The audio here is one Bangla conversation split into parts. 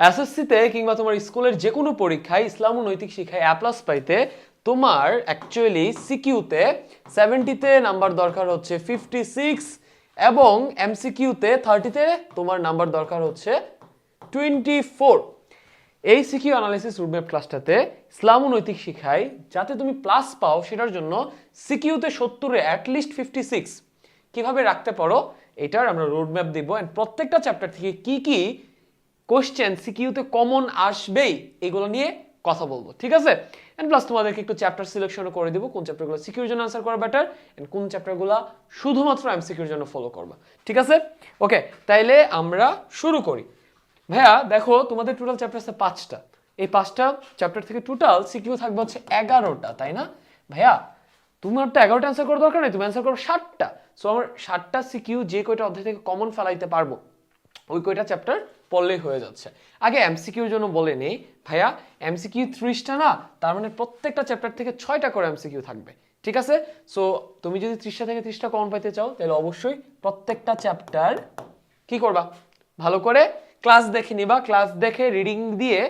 এসএসসিতে কিংবা তোমার স্কুলের যে কোনো পরীক্ষায় ইসলাম ও নৈতিক শিক্ষায় অ্যা প্লাস পাইতে তোমার অ্যাকচুয়ালি সিকিউতে সেভেন্টিতে নাম্বার দরকার হচ্ছে ফিফটি সিক্স এবং এমসিকিউতে থার্টিতে তোমার নাম্বার দরকার হচ্ছে টোয়েন্টি ফোর এই সিকিউ অ্যানালিসিস রুটম্যাপ ক্লাসটাতে ইসলাম ও নৈতিক শিখাই যাতে তুমি প্লাস পাও সেটার জন্য সিকিউতে সত্তরে অ্যাটলিস্ট ফিফটি সিক্স কীভাবে রাখতে পারো? এটার আমরা রোডম্যাপ দিব অ্যান্ড প্রত্যেকটা চ্যাপ্টার থেকে কি কি কোশ্চেন সিকিউতে কমন আসবেই, এগুলো নিয়ে কথা বলব, ঠিক আছে? অ্যান্ড প্লাস তোমাদেরকে একটু চ্যাপ্টার সিলেকশনও করে দিব, কোন চ্যাপ্টারগুলো সিকিউর জন্য আনসার করা বেটার অ্যান্ড কোন চ্যাপ্টারগুলো শুধুমাত্র এমসিকিউর জন্য ফলো করবা, ঠিক আছে? ওকে তাইলে আমরা শুরু করি। ভাইয়া, দেখো, তোমাদের টোটাল চ্যাপ্টার আছে পাঁচটা। এই পাঁচটা চ্যাপ্টার থেকে টোটাল সিকিউ থাকবে হচ্ছে এগারোটা, তাই না? ভাইয়া, তোমার তো এগারোটা অ্যান্সার করার দরকার নেই, তুমি অ্যান্সার করো ষাটটা। সো আমার ষাটটা সিকিউ যে কয়টা অধ্যায় থেকে কমন ফেলাইতে পারব ওই কয়টা চ্যাপ্টার পড়লেই হয়ে যাচ্ছে। আগে এমসিকিউর জন্য বলে নেই, ভাইয়া এমসিকিউ ত্রিশটা না, তার মানে প্রত্যেকটা চ্যাপ্টার থেকে ছয়টা করে এমসিকিউ থাকবে, ঠিক আছে? সো তুমি যদি ত্রিশটা থেকে ত্রিশটা কমন পাইতে চাও, তাহলে অবশ্যই প্রত্যেকটা চ্যাপ্টার কি করবা? ভালো করে ক্লাস দেখে নিবা ক্লাস দেখে রিডিং দিয়ে,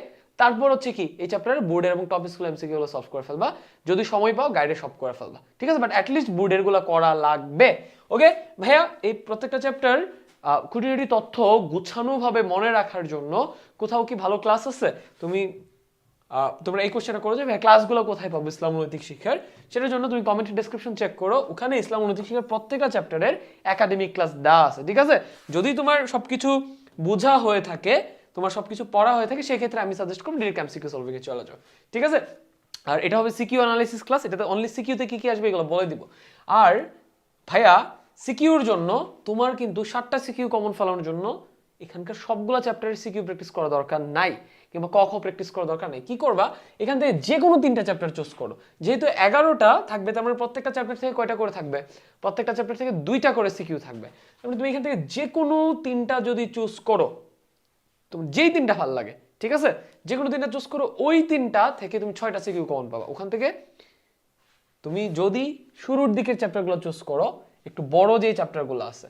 তারপর হচ্ছে কি, এই চ্যাপ্টারের বোর্ডের এবং টপ স্কুল এমসিকিউ গুলো সলভ করে ফেলবা। যদি সময় পাও গাইডে সব করে ফেলবা, ঠিক আছে? বাট অ্যাটলিস্ট বোর্ডেরগুলো করা লাগবে ওকে ভাইয়া, এই প্রত্যেকটা চ্যাপ্টার খুঁটিনাটি তথ্য গুছানোভাবে মনে রাখার জন্য কোথাও কি ভালো ক্লাস আছে? তুমি তোমরা এই কোশ্চেনটা করো যে ভাই ক্লাসগুলো কোথায় পাবো ইসলাম নৈতিক শিক্ষার? সেটার জন্য তুমি কমেন্ট ডেসক্রিপশন চেক করো। ওখানে ইসলাম নৈতিক শিক্ষার প্রত্যেকটা চ্যাপ্টারের একাডেমিক ক্লাস দেওয়া আছে, ঠিক আছে? যদি তোমার সবকিছু বোঝা হয়ে থাকে, তোমার সবকিছু পড়া হয়ে থাকে, সেক্ষেত্রে আমি সাজেস্ট করব ডিরেক্ট এমসিকিউ সলভিং এ চলে যাও, ঠিক আছে? আর এটা হবে সিকিউ অ্যানালিসিস ক্লাস এটাতে অনলি সিকিউতে কি কি আসবে এগুলো বলে দিব। আর ভাইয়া সিকিউর জন্য, তোমার কিন্তু সাতটা সিকিউ কমন ফেলানোর জন্য এখানকার সবগুলো চ্যাপ্টারের সিকিউ প্র্যাকটিস করা দরকার নাই, কিংবা ক খ প্র্যাকটিস করা দরকার নাই। কি করবা? এখান থেকে যে কোনো তিনটা চ্যাপ্টার চুজ করো। যেহেতু এগারোটা থাকবে, তার মানে প্রত্যেকটা চ্যাপ্টার থেকে কয়টা করে থাকবে? প্রত্যেকটা চ্যাপ্টার থেকে দুইটা করে সিকিউ থাকবে। তার মানে তুমি এখান থেকে যে কোনো তিনটা যদি চুজ করো, তোমার যেই তিনটা ভালো লাগে, ঠিক আছে? যে কোনো তিনটা চুজ করো, ওই তিনটা থেকে তুমি ছয়টা সিকিউ কমন পাবা। ওখান থেকে তুমি যদি শুরুর দিকের চ্যাপ্টারগুলো চুজ করো একটু বড় যে চ্যাপ্টারগুলো আছে,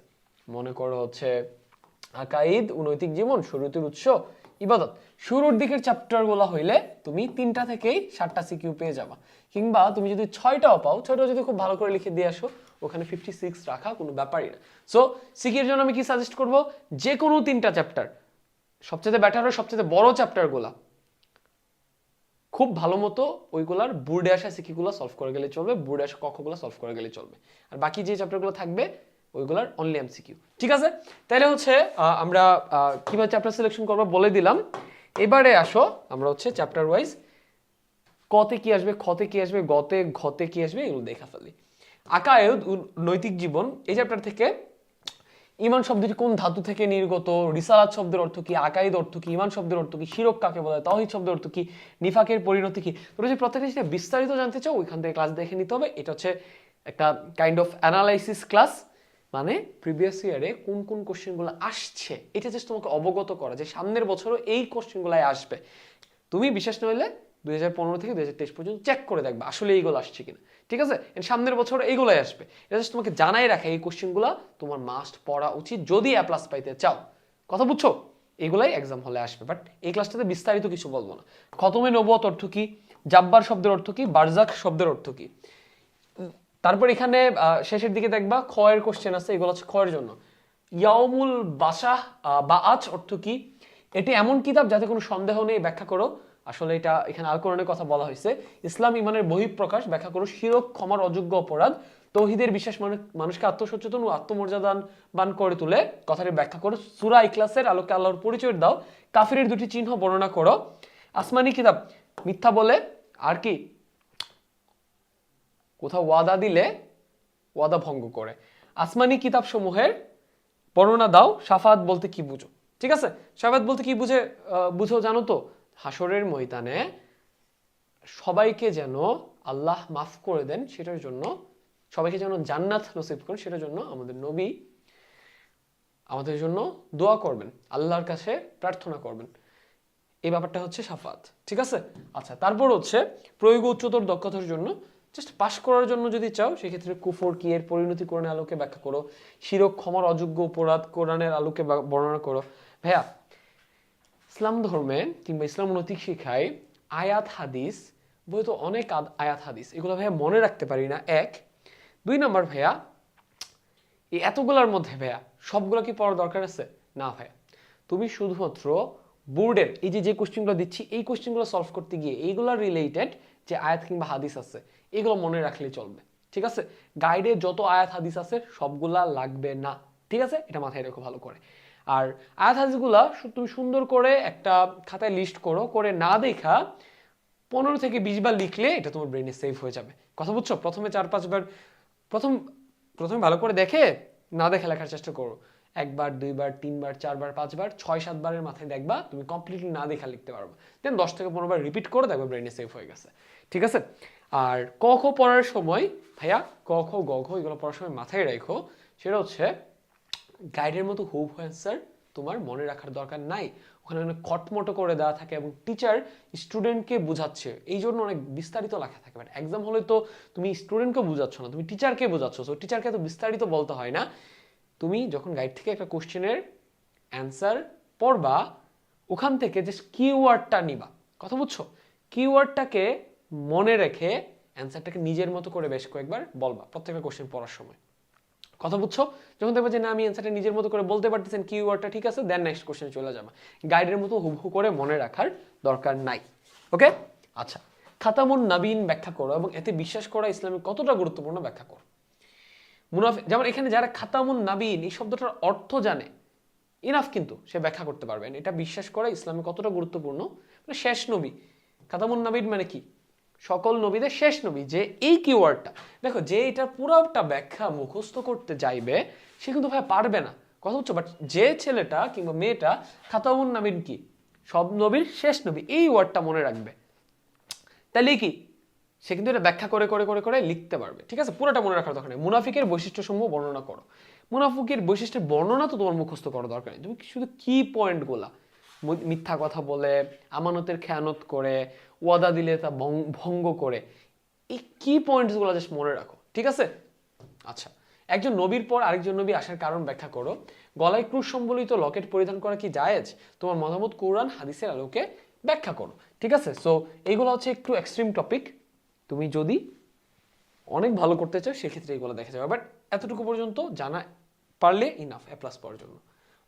মনে করো হচ্ছে আকাইদ নৈতিক জীবন শুরুতের উৎস, ইবাদত। শুরুর দিকের চ্যাপ্টারগুলো হইলে তুমি তিনটা থেকেই সাতটা সিকিউ পেয়ে যাবা। কিংবা তুমি যদি ছয়টাও পাও, ছয়টাও যদি খুব ভালো করে লিখে দিয়ে আসো, ওখানে ফিফটি সিক্স রাখা কোনো ব্যাপারই না। সো সিকিউর জন্য আমি কি সাজেস্ট করব? যে কোনো তিনটা চ্যাপ্টার সবচেয়ে বেটার হয় সবচেয়ে বড় চ্যাপ্টারগুলা খুব ভালো মতো ওইগুলার বোর্ডে আসা সিকিগুলো সলভ করে গেলে চলবে বোর্ডে আসা কক্ষগুলো সলভ করে গেলে চলবে। আর বাকি যে চ্যাপ্টারগুলো থাকবে, ওইগুলার অনলি এমসিকিউ ঠিক আছে? তাহলে হচ্ছে আমরা কীভাবে চ্যাপ্টার সিলেকশন করব বলে দিলাম। এবারে আসো, আমরা হচ্ছে চ্যাপ্টার ওয়াইজ কতে কি আসবে, খতে কি আসবে, গতে, ঘতে কি আসবে, এগুলো দেখা ফেলি। আকায়দ নৈতিক জীবন, এই চ্যাপ্টার থেকে ইমান শব্দটি কোন ধাতু থেকে নির্গত? রিসালাত শব্দের অর্থ কি? আকাইদ অর্থ কি? ইমান শব্দের অর্থ কি? শিরক কাকে বলা? হয় তহিদ শব্দের অর্থ কি? নিফাকের পরিণতি কি? তোমরা যে প্রত্যেকটা জিনিস বিস্তারিত জানতে চাও, ওইখান থেকে ক্লাস দেখে নিতে হবে। এটা হচ্ছে একটা কাইন্ড অফ অ্যানালাইসিস ক্লাস মানে প্রিভিয়াস ইয়ারে কোন কোন কোশ্চেনগুলো আসছে, এটা জাস্ট তোমাকে অবগত করা যে সামনের বছরও এই কোশ্চেনগুলাই আসবে। তুমি বিশ্বাস নইলে দুই হাজার পনেরো থেকে দুই হাজার তেইশ পর্যন্ত চেক করে দেখবে, আসলে এইগুলো আসছে কিনা। ঠিক আছে? সামনের বছর এইগুলাই আসবে। এটা জাস্ট তোমাকে জানাই রাখে, এই কোশ্চেনগুলো তোমার মাস্ট পড়া উচিত যদি অ্যা প্লাস পাইতে চাও। কথা বুঝছ? এগুলাই এক্সাম হলে আসবে। বাট এই ক্লাসটাতে বিস্তারিত কিছু বলব না। খতমে নবুয়ত অর্থ কি? জাব্বার শব্দের অর্থ কি? বারজাক শব্দের অর্থ কি? তারপর এখানে শেষের দিকে দেখবা খয়ের কোশ্চেন আছে এগুলো হচ্ছে খয়ের জন্য। ইয়াউমুল বাসাহ বা আজ অর্থ কি? এটি এমন কিতাব যাতে কোনো সন্দেহ নেই, ব্যাখ্যা করো। আসলে এটা এখানে আল কোরআনের কথা বলা হয়েছে। ইসলাম ইমানের বহিঃপ্রকাশ ব্যাখ্যা করো, শিরক, ক্ষমার অযোগ্য অপরাধ, তৌহিদের বিশ্বাস মানুষকে আত্মসচেতন ও আত্মমর্যাদান বান করে তুলে। কথাটি ব্যাখ্যা করো, সুরা ইখলাসের আলোকে আল্লাহর পরিচয় দাও। কাফিরের দুটি চিহ্ন বর্ণনা করো। আসমানি কিতাব, মিথ্যা বলে আর কি? কোথাও ওয়াদা দিলে ওয়াদা ভঙ্গ করে। আসমানি কিতাব সমূহের বর্ণনা দাও, সাফাত বলতে কি বুঝো? ঠিক আছে? সাফাত বলতে কি বুঝে বুঝো জানো তো? হাসরের ময়দানে সবাইকে যেন আল্লাহ মাফ করে দেন, সেটার জন্য, সবাইকে যেন জান্নাত নসিব করেন, সেটার জন্য আমাদের নবী আমাদের জন্য দোয়া করবেন, আল্লাহর কাছে প্রার্থনা করবেন। এই ব্যাপারটা হচ্ছে সাফাত, ঠিক আছে? আচ্ছা তারপর হচ্ছে প্রয়োগ উচ্চতর দক্ষতার জন্য জাস্ট পাশ করার জন্য যদি চাও, সেক্ষেত্রে কুফর কি এর পরিণতি কোরআনের আলোকে ব্যাখ্যা করো, শিরক ক্ষমার অযোগ্য অপরাধ কোরআনের আলোকে বর্ণনা করো। ভাইয়া ইসলাম ধর্মে কিংবা ইসলাম নৈতিক শিক্ষায় আয়াত হাদিস বই তো অনেক আয়াত হাদিস, এগুলো ভাইয়া মনে রাখতে পারি না। এক। দুই নম্বর ভাইয়া, এই এতগুলোর মধ্যে ভাইয়া, সবগুলো কি পড়ার দরকার আছে? না ভাইয়া। তুমি শুধুমাত্র বোর্ডের, এই যে যে কোশ্চেনগুলো দিচ্ছি, এই কোশ্চেনগুলো সলভ করতে গিয়ে এইগুলো রিলেটেড যে আয়াত কিংবা হাদিস আছে, এগুলো মনে রাখলে চলবে। ঠিক আছে? গাইডে যত আয়াত হাদিস আছে, সবগুলা লাগবে না। ঠিক আছে? এটা মাথায় রেখো ভালো করে। আর আয়াত হাদিসগুলা তুমি সুন্দর করে একটা খাতায় লিস্ট করো, করে না দেখা পনেরো থেকে বিশ বার লিখলে এটা তোমার ব্রেনে সেভ হয়ে যাবে। কথা বুঝছ? প্রথমে চার পাঁচবার প্রথম, প্রথমে ভালো করে দেখে না দেখে লেখার চেষ্টা করো। একবার, দুইবার, তিনবার, চারবার, পাঁচবার, ছয়, সাতবারের মাথায় দেখবা তুমি কমপ্লিটলি না দেখা লিখতে পারবে। দেন দশ থেকে পনেরো বার রিপিট করে দেখবে ব্রেনে সেভ হয়ে গেছে। ঠিক আছে? আর ক, খ পড়ার সময়, ভাইয়া, ক, খ, গ, ঘ, এগুলো পড়ার সময় মাথায় রেখো। সেটা হচ্ছে গাইডের মতো হুব অ্যান্সার তোমার মনে রাখার দরকার নাই। ওখানে অনেক খটমটো করে দেওয়া থাকে এবং টিচার স্টুডেন্টকে বোঝাচ্ছে। এই জন্য অনেক বিস্তারিত লেখা থাকে। বাট এক্সাম হলে তো তুমি স্টুডেন্টকে বোঝাচ্ছ না, তুমি টিচারকে বোঝাচ্ছ। তো টিচারকে তো বিস্তারিত বলতে হয় না। তুমি যখন গাইড থেকে একটা কোশ্চেনের অ্যান্সার পড়বা, ওখান থেকে যে কিওয়ার্ডটা নিবা। কথা বুঝছ? কিওয়ার্ডটাকে মনে রেখে অ্যান্সারটাকে নিজের মতো করে বেশ কয়েকবার বলবা প্রত্যেকটা কোশ্চেন পড়ার সময়। কথা বুঝছ? যখন দেখবে যে, না, আমি অ্যান্সারটা নিজের মতো করে বলতে পারতেছেন কি ওয়ার্ডটা ঠিক আছে দেন নেক্সট কোশ্চেন চলে যাবে। গাইডের মতো হুবহু করে মনে রাখার দরকার নাই ওকে আচ্ছা খাতামুন নাবিন ব্যাখ্যা করো এবং এতে বিশ্বাস করা ইসলামে কতটা গুরুত্বপূর্ণ ব্যাখ্যা করো? মুনাফি যেমন এখানে যারা খাতামুন নাবিন, এই শব্দটার অর্থ জানে ইনাফ কিন্তু সে ব্যাখ্যা করতে পারবেন এটা বিশ্বাস করা ইসলামে কতটা গুরুত্বপূর্ণ? মানে শেষ নবী, খাতামুন নাবিন মানে কি? সকল নবীদের শেষ নবী, যে এই কিওয়ার্ডটা দেখো, যে এটা পুরোটা ব্যাখ্যা মুখস্থ করতে চাইবে, সে কিন্তু ভাই পারবে না। কথা হচ্ছে বাট যে ছেলেটা কিংবা মেয়েটা খাতামুন নাবিন কি? সব নবীর শেষ নবী। এই ওয়ার্ডটা মনে রাখবে। তাহলে কি? সে কিন্তু এটা ব্যাখ্যা করে করে করে করে লিখতে পারবে। ঠিক আছে? পুরোটা মনে রাখার দরকার নেই। মুনাফিকের বৈশিষ্ট্যসমূহ বর্ণনা করো। মুনাফিকের বৈশিষ্ট্যের বর্ণনা তো তোমার মুখস্থ করা দরকার নেই। তুমি শুধু কি পয়েন্টগুলা মিথ্যা কথা বলে, আমানতের খেয়ানত করে, ওয়াদা দিলে তা ভঙ্গ করে। এই কি পয়েন্টসগুলো জাস্ট মনে রাখো, ঠিক আছে? আচ্ছা একজন নবীর পর আরেকজন নবী আসার কারণ ব্যাখ্যা করো। গলায় ক্রুশ সম্বলিত লকেট পরিধান করা কি জায়েজ? তোমার মতামত কোরআন, হাদিসের আলোকে ব্যাখ্যা করো, ঠিক আছে? সো এইগুলো হচ্ছে একটু এক্সট্রিম টপিক তুমি যদি অনেক ভালো করতে চাও, সেক্ষেত্রে এইগুলো দেখা যাবে। বাট এতটুকু পর্যন্ত জানা, পারলে ইনাফ এ প্লাস পাওয়ার জন্য।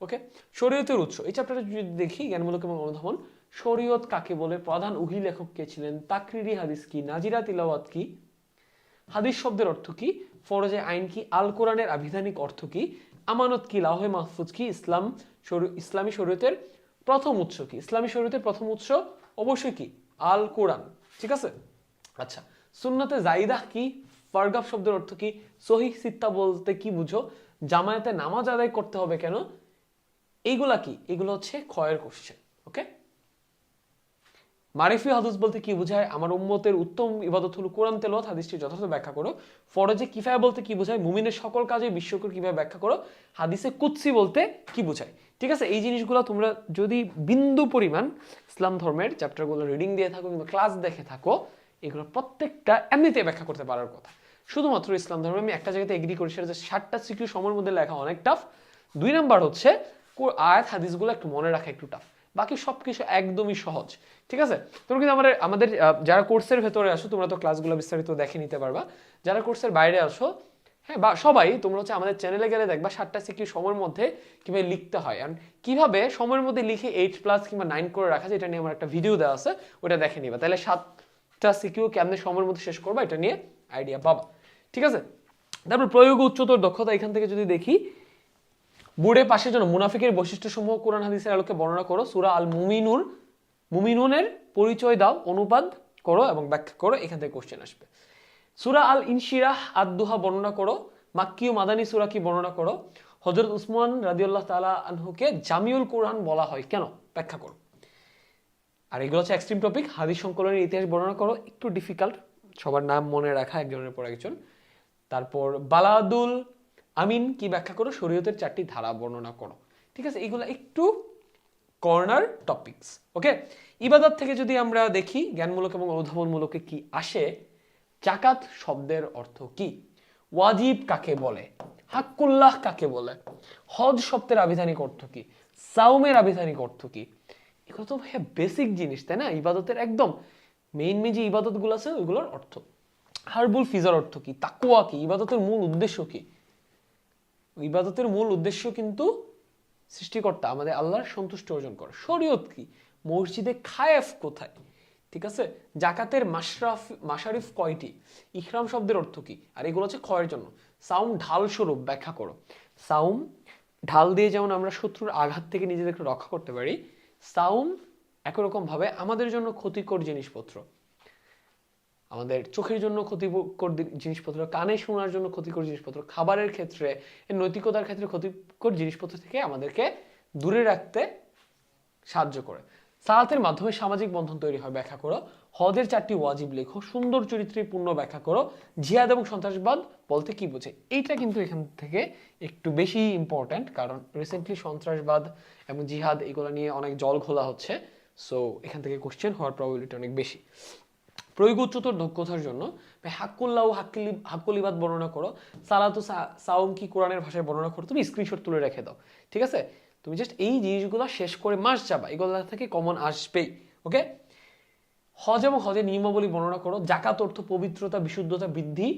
ওকে শরীয়তের উৎস। এই চ্যাপ্টারটা যদি দেখি, জ্ঞানমূলক এবং অনুধাবন, শরীয়ত কাকে বলে? প্রধান উহি লেখক কে ছিলেন? তাকরিরি হাদিস কি? নাজিরা তিলাওয়াত কি? হাদিস শব্দের অর্থ কি? ফরজে আইন কি? আল কোরআনের আবিধানিক অর্থ কি? আমানত কি? লাহে মাহফুজ কি? ইসলাম ইসলামী শরীয়তের প্রথম উৎস কি? ইসলামী শরীয়তের প্রথম উৎস অবশ্যই কি? আল কোরআন ঠিক আছে? আচ্ছা সুন্নাতে জাইদাহ কি? ফারগাব শব্দের অর্থ কি? সহি সিত্তা বলতে কি বুঝো? জামায়াতে নামাজ আদায় করতে হবে কেন? এইগুলা কি? এগুলো হচ্ছে ক্ষয়ের কোশ্চেন ওকে মারিফি হাদিস বলতে কি বোঝায়? আমার উম্মতের উত্তম ইবাদত হলো কোরআন তেলাওয়াত হাদিসটি যথাযথ ব্যাখ্যা করো। ফরজে কিফায়া বলতে কি বোঝায়? মুমিনের সকল কাজে বিশ্বকর কীভাবে ব্যাখ্যা করো। হাদিসে কুৎসি বলতে কি বোঝায়? ঠিক আছে, এই জিনিসগুলো তোমরা যদি বিন্দু পরিমাণ ইসলাম ধর্মের চ্যাপ্টারগুলো রিডিং দিয়ে থাকো কিংবা ক্লাস দেখে থাকো, এগুলো প্রত্যেকটা এমনিতে ব্যাখ্যা করতে পারার কথা। শুধুমাত্র ইসলাম ধর্মে আমি একটা জায়গাতে এগ্রি করি সেটা যে ষাটটা সিকিউ সময়ের মধ্যে লেখা অনেক টাফ দুই নাম্বার হচ্ছে আয়াত হাদিসগুলো একটু মনে রাখা একটু টাফ বাকি সবকিছু একদমই সহজ। ঠিক আছে? তোমরা কিন্তু আমাদের আমাদের যারা কোর্সের ভেতরে আসো তোমরা তো ক্লাসগুলো বিস্তারিত দেখে নিতে পারবা। যারা কোর্সের বাইরে আসো হ্যাঁ বা সবাই, তোমরা হচ্ছে আমাদের চ্যানেলে গেলে দেখবা সাতটা সিকিউ সময়ের মধ্যে কীভাবে লিখতে হয়। আর কীভাবে সময়ের মধ্যে লিখে এইট প্লাস কিংবা নাইন করে রাখা যায়, এটা নিয়ে আমার একটা ভিডিও দেওয়া আছে, ওটা দেখে নিবা। তাহলে সাতটা সিকিউ কেমনে সময়ের মধ্যে শেষ করবা, এটা নিয়ে আইডিয়া পাবা। ঠিক আছে? তারপর প্রয়োগ উচ্চতর দক্ষতা এখান থেকে যদি দেখি বুড়ে পাশের জন্য মুনাফিকের বৈশিষ্ট্যসমূহ কোরআন হাদিসের আলোকে বর্ণনা করো, সুরা আল মুমিনুর মুমিনুনের পরিচয় দাও, অনুবাদ করো এবং ব্যাখ্যা করো, এখান থেকে কোশ্চেন আসবে। সুরা আল ইনশিরাহ আদুহা বর্ণনা করো, মাক্কি ও মাদানী সুরা কি বর্ণনা করো? হজরত উসমান রাদিউল্লাহ তালা আনহুকে জামিউল কোরআন বলা হয়, কেন? ব্যাখ্যা করো। আর এগুলো হচ্ছে এক্সট্রিম টপিক হাদিস সংকলনের ইতিহাস বর্ণনা করো, একটু ডিফিকাল্ট সবার নাম মনে রাখা একজনের পর একজন। তারপর বালাদুল আমিন কি ব্যাখ্যা করো? শরীয়তের চারটি ধারা বর্ণনা করো। ঠিক আছে? এগুলো একটু কর্নার টপিকস ওকে ইবাদত থেকে যদি আমরা দেখি, জ্ঞানমূলক এবং অনুধাবনমূলকে কি আসে? জাকাত শব্দের অর্থ কি? ওয়াজিব কাকে বলে? হাক্কুল্লাহ কাকে বলে? হজ শব্দের আবিধানিক অর্থ কি? সাউমের আবিধানিক অর্থ কি? এগুলো তো হ্যাঁ বেসিক জিনিস, তাই না? ইবাদতের একদম মেইন মেইন যে ইবাদতগুলো আছে, ওইগুলোর অর্থ। হারবুল ফিজার অর্থ কি? তাকুয়া কি? ইবাদতের মূল উদ্দেশ্য কি? ইবাদতের মূল উদ্দেশ্য কিন্তু সৃষ্টিকর্তা, আমাদের আল্লাহর সন্তুষ্টি অর্জন করা। শরীয়ত কি? মসজিদে খায়েফ কোথায়? ঠিক আছে? জাকাতের মাশরাফ, মাশারিফ কয়টি? ইহরাম শব্দের অর্থ কি? আর এগুলো হচ্ছে ক্ষয়ের জন্য। সাউম, ঢাল স্বরূপ, ব্যাখ্যা করো। সাউম, ঢাল দিয়ে যেমন আমরা শত্রুর আঘাত থেকে নিজেদেরকে রক্ষা করতে পারি, সাউম একই রকম ভাবে আমাদের জন্য ক্ষতিকর জিনিসপত্র। আমাদের চোখের জন্য ক্ষতিকর জিনিসপত্র, কানে শোনার জন্য ক্ষতিকর জিনিসপত্র, খাবারের ক্ষেত্রে নৈতিকতার ক্ষেত্রে ক্ষতিকর জিনিসপত্র থেকে আমাদেরকে দূরে রাখতে সাহায্য করে। সালাতের মাধ্যমে সামাজিক বন্ধন তৈরি হয়, ব্যাখ্যা করো। হজের চারটি ওয়াজিব লেখো, সুন্দর চরিত্রে পূর্ণ ব্যাখ্যা করো। জিহাদ এবং সন্ত্রাসবাদ বলতে কি বোঝে? এইটা কিন্তু এখান থেকে একটু বেশি ইম্পর্ট্যান্ট কারণ রিসেন্টলি সন্ত্রাসবাদ এবং জিহাদ এগুলো নিয়ে অনেক জল ঘোলা হচ্ছে সো এখান থেকে কোশ্চেন হওয়ার প্রবাবিলিটি অনেক বেশি। প্রয়োগ উচ্চতর দক্ষতার জন্য। হাক্কুল্লাহ হাক্কিলি হাক্কুলিবাদ বর্ণনা করো। সালাতু সাউম কি কোরআনের ভাষায় বর্ণনা করো? তুমি স্ক্রিনশট তুলে রেখে দাও। ঠিক আছে? তুমি জাস্ট এই জিনিসগুলো শেষ করে মাস যাবা। এগুলো থেকে কমন আসবেই। ওকে হজ এবং হজের নিয়মাবলী বর্ণনা করো। জাকাত অর্থ পবিত্রতা, বিশুদ্ধতা, বৃদ্ধি।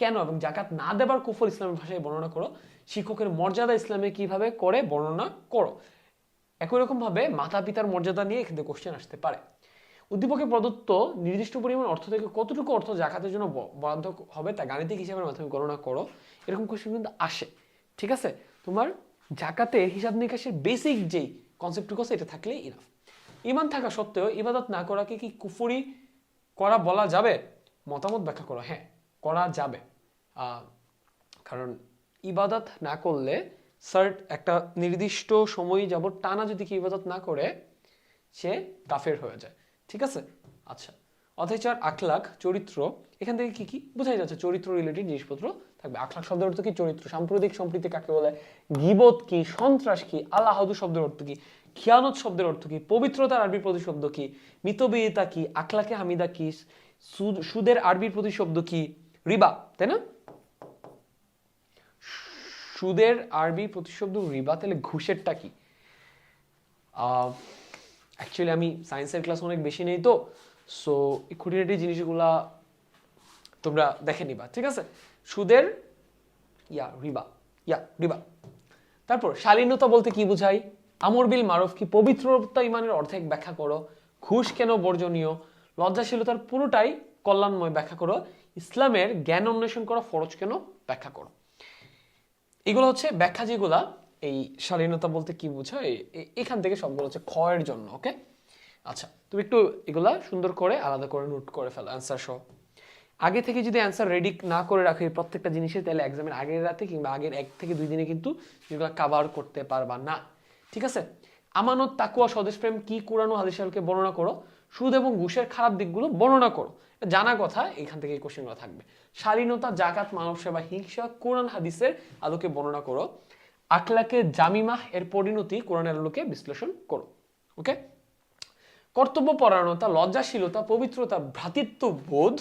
কেন? এবং জাকাত না দেবার কুফল ইসলামের ভাষায় বর্ণনা করো। শিক্ষকের মর্যাদা ইসলামে কীভাবে করে বর্ণনা করো। একই রকম ভাবে মাতা পিতার মর্যাদা নিয়ে এখানে কোশ্চেন আসতে পারে। উদ্দীপকে প্রদত্ত নির্দিষ্ট পরিমাণ অর্থ থেকে কতটুকু অর্থ জাকাতের জন্য বরাদ্দ হবে তা গাণিতিক হিসাবের মাধ্যমে গণনা করো। এরকম কোশ্চেন কিন্তু আসে। ঠিক আছে? তোমার জাকাতের হিসাব নিকাশের বেসিক যেই কনসেপ্টটুকু আছে, এটা থাকলেই ইনাফ ইমান থাকা সত্ত্বেও ইবাদত না করাকে কি কুফুরি করা বলা যাবে? মতামত ব্যাখ্যা করো। হ্যাঁ করা যাবে। কারণ ইবাদত না করলে সার্ট একটা নির্দিষ্ট সময় যাবত টানা যদি কি ইবাদত না করে, সে কাফের হয়ে যায়। ঠিক আছে? আচ্ছা অথেচার আখলাখ, চরিত্র, এখান থেকে কি কি বোঝাই যাচ্ছে? চরিত্র রিলেটেড জিনিসপত্র থাকবে। আখলাখ শব্দের অর্থ কি? চরিত্র। সাম্প্রতিক সম্প্রীতি কাকে বলে? গিবত কি? সন্ত্রাস কি? আল্লাহাদু শব্দের অর্থ কি? খিয়ানত শব্দের অর্থ কি? পবিত্রতার আরবি প্রতিশব্দ কি? মিতবিয়তা কি? আখলাকে হামিদা কি? সুদ- সুদের আরবি প্রতিশব্দ কি? রিবা, তাই না? সুদের আরবি প্রতিশব্দ রিবা, তাহলে ঘুষেরটা কি? অ্যাকচুয়ালি আমি সায়েন্সের ক্লাস অনেক বেশি নেই তো সো এই খুঁটিনাটি জিনিসগুলা তোমরা দেখে নিবা, ঠিক আছে? সুদের, ইয়া, রিবা ইয়া, রিবা। তারপর, শালীনতা বলতে কি বোঝায় আমর বিল মারফ কি পবিত্রতা ইমানের অর্ধেক ব্যাখ্যা করো? ঘুষ কেন বর্জনীয়? লজ্জাশীলতার পুরোটাই কল্যাণময় ব্যাখ্যা করো। ইসলামের জ্ঞান অন্বেষণ করা ফরজ কেন? ব্যাখ্যা করো। এগুলো হচ্ছে ব্যাখ্যা যেগুলা এই শালীনতা বলতে কি বোঝায়? এখান থেকে সবগুলো হচ্ছে ক্ষয়ের জন্য ওকে আচ্ছা তুমি একটু এগুলা সুন্দর করে, আলাদা করে নোট করে ফেলো অ্যান্সার সহ। আগে থেকে যদি অ্যান্সার রেডি না করে রাখো এই প্রত্যেকটা জিনিসের তাহলে এক্সামের আগের রাতে কিংবা আগের এক থেকে দুই দিনে কিন্তু যেগুলো কাভার করতে পারবা না, ঠিক আছে? আমানত, তাকুয়া স্বদেশপ্রেম কি কোরআন হাদিসালকে বর্ণনা করো? সুদ এবং ঘুষের খারাপ দিকগুলো বর্ণনা করো। জানা কথা, এখান থেকে এই কোশ্চেনগুলো থাকবে। শালীনতা, জাকাত, মানব সেবা, হিংসা, কোরআন, হাদিসের আলোকে বর্ণনা করো। আখলাকে জামিমাহ এর পরিণতি কোরআনের আলোকে বিশ্লেষণ করো ওকে কর্তব্যপরায়ণতা লজ্জাশীলতা, পবিত্রতা ভ্রাতৃত্ববোধ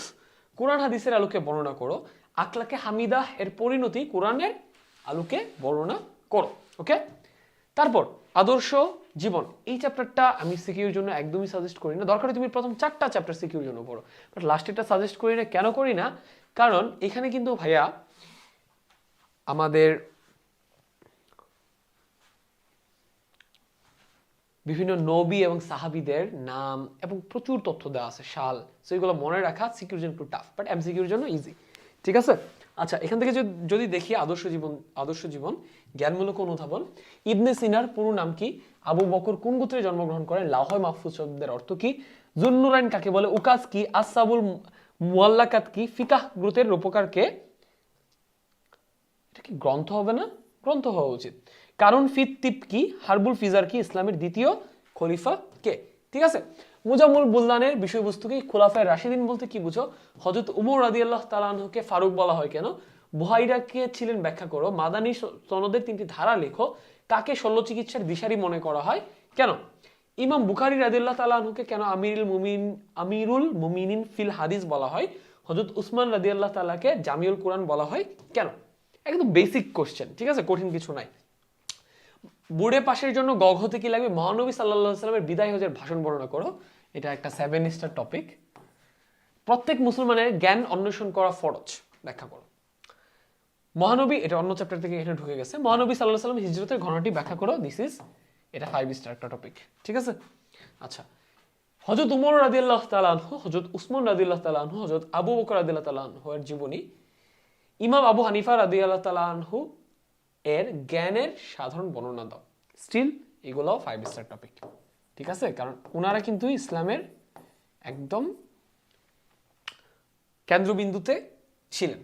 কোরআন হাদিসের আলোকে বর্ণনা করো আকলাকে হামিদাহ এর পরিণতি কোরআনের আলোকে বর্ণনা করো ওকে তারপর, আদর্শ জীবন, এই চ্যাপ্টারটা আমি সিকিউর জন্য একদমই সাজেস্ট করি না। দরকারে তুমি প্রথম চারটা চ্যাপ্টার সিকিউর জন্য পড়ো। বাট লাস্টেরটা সাজেস্ট করি না, কেন করি না? কারণ এখানে কিন্তু ভাইয়া আমাদের বিভিন্ন নবী এবং সাহাবিদের নাম এবং প্রচুর তথ্য দেওয়া আছে সাল সো এগুলো মনে রাখা সিকিউর জন্য একটু টাফ বাট এমসিকিউর জন্য ইজি ঠিক আছে? আচ্ছা এখান থেকে যদি দেখি আদর্শ জীবন আদর্শ জীবন, জ্ঞানমূলক অনুধাবন, ইবনে সিনার পুরো নাম কি? আবু বকর কোন গোত্রে জন্মগ্রহণ করেন লাহয় মাহফুজ শব্দের অর্থ কি? জুন্নুরাইন কাকে বলে? উকাস কি? আসাবুল মুয়াল্লাকাত কি? ফিকাহ গ্রুতের রূপকার কে? এটা কি গ্রন্থ হবে না? গ্রন্থ হওয়া উচিত। কারণ ফিত তিপ কি? হারবুল ফিজার কি? ইসলামের দ্বিতীয় খলিফা কে? ঠিক আছে? মুজামুল বুল্লানের বিষয়বস্তু কি? খোলাফায় রাশিদিন বলতে কি বুঝো? হজরত উমর রাদি আল্লাহ তালানহকে ফারুক বলা হয় কেন? বুহাইরা কে ছিলেন ব্যাখ্যা করো। মাদানী সনদের তিনটি ধারা লেখো। কাকে শল্য চিকিৎসার দিশারি মনে করা হয়। কেন? ইমাম বুখারি রাদিল্লাহ তালাহুকে কেন আমিরুল মুমিন আমিরুল মুমিনিন ফিল হাদিস বলা হয়? হজরত উসমান রাদিয়াল্লাহ তালাকে জামিউল কোরআন বলা হয় কেন? একদম বেসিক কোশ্চেন ঠিক আছে? কঠিন কিছু নাই। বুড়ে পাশের জন্য গগ হতে কি লাগবে? মহানবী সাল্লাহ সাল্লামের বিদায় হজের ভাষণ বর্ণনা করো। এটা একটা সেভেন স্টার টপিক প্রত্যেক মুসলমানের জ্ঞান অন্বেষণ করা ফরজ, ব্যাখ্যা করো। মহানবী, এটা অন্য চ্যাপ্টার থেকে এখানে ঢুকে গেছে। মহানবী সাল্লাহ সাল্লাম হিজরতের ঘটনাটি ব্যাখ্যা করো। দিস ইজ এটা ফাইভ স্টার একটা টপিক ঠিক আছে? আচ্ছা। হজরত উমর রাদিয়াল্লাহ তালানহ হজরত উসমান রাদিয়াল্লাহ তালানহ হজরত আবু বকর রাদিয়াল্লাহ তালানহ এর জীবনী, ইমাম আবু হানিফা রাদিয়াল্লাহ তালানহু এর জ্ঞানের সাধারণ বর্ণনা দাও। স্টিল এগুলোও ফাইভ স্টার টপিক ঠিক আছে? কারণ ওনারা কিন্তু ইসলামের একদম কেন্দ্রবিন্দুতে ছিলেন।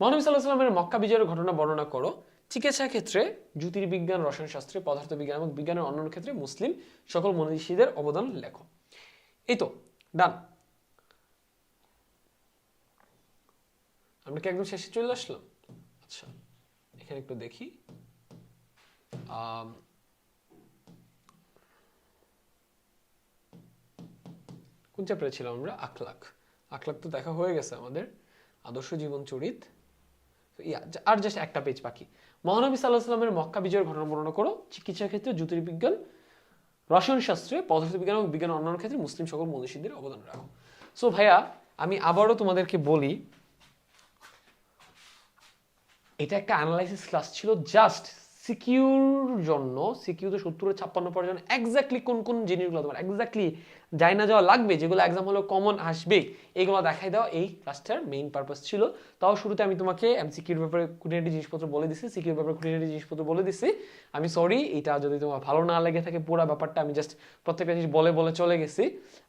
মহানবী সাল্লাহ সাল্লামের মক্কা বিজয়ের ঘটনা বর্ণনা করো। চিকিৎসা ক্ষেত্রে, জ্যোতির্বিজ্ঞান, রসায়নশাস্ত্রে পদার্থ বিজ্ঞান এবং বিজ্ঞানের অন্যান্য ক্ষেত্রে মুসলিম সকল মনীষীদের অবদান লেখো। এই তো ডান আমরা কি একদম শেষে চলে আসলাম? আচ্ছা। এখানে একটু দেখি। কোন চ্যাপ্টারে ছিলাম আমরা? আখলাখ। আখলাখ তো দেখা হয়ে গেছে আমাদের। আদর্শ জীবন চরিত। আর জাস্ট একটা পেজ বাকি। মহানবী সাল্লাহ সাল্লামের মক্কা বিজয়ের ঘটনা বর্ণনা করো। চিকিৎসা ক্ষেত্রে জ্যোতির্বিজ্ঞান, রসায়ন শাস্ত্রে পদার্থ বিজ্ঞান এবং বিজ্ঞান অন্যান্য ক্ষেত্রে মুসলিম সকল মনীষীদের অবদান রাখো। সো ভাইয়া, আমি আবারও তোমাদেরকে বলি এটা একটা অ্যানালাইসিস ক্লাস ছিল জাস্ট সিকিউর জন্য সিকিউতে সত্তর ছাপ্পান্ন পর্যন্ত একজাক্টলি কোন কোন জিনিসগুলো তোমার এক্স্যাক্টলি যাই না যাওয়া লাগবে, যেগুলো এক্সাম হলো কমন আসবে এইগুলো দেখাই দেওয়া, এই ক্লাসটার মেইন পারপাস ছিল। তাও শুরুতে আমি তোমাকে এমসিকিউর ব্যাপারে খুঁটিনাটি জিনিসপত্র বলে দিছি সিকিউর ব্যাপারে খুঁটিনাটি জিনিসপত্র বলে দিছি। আমি সরি এটা যদি তোমার ভালো না লেগে থাকে পুরো ব্যাপারটা, আমি জাস্ট প্রত্যেকটা জিনিস বলে বলে চলে গেছি।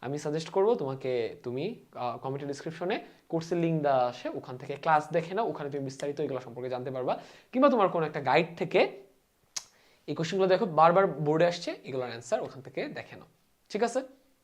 আমি সাজেস্ট করব তোমাকে তুমি কমেন্টের ডিসক্রিপশনে কোর্সের লিঙ্ক দেওয়া আসে ওখান থেকে ক্লাস দেখে নাও, ওখানে তুমি বিস্তারিত এগুলো সম্পর্কে জানতে পারবা। কিংবা তোমার কোনো একটা গাইড থেকে এই কোশ্চেনগুলো দেখো, বারবার বোর্ডে আসছে, এগুলোর অ্যান্সার ওখান থেকে দেখে নাও। ঠিক আছে?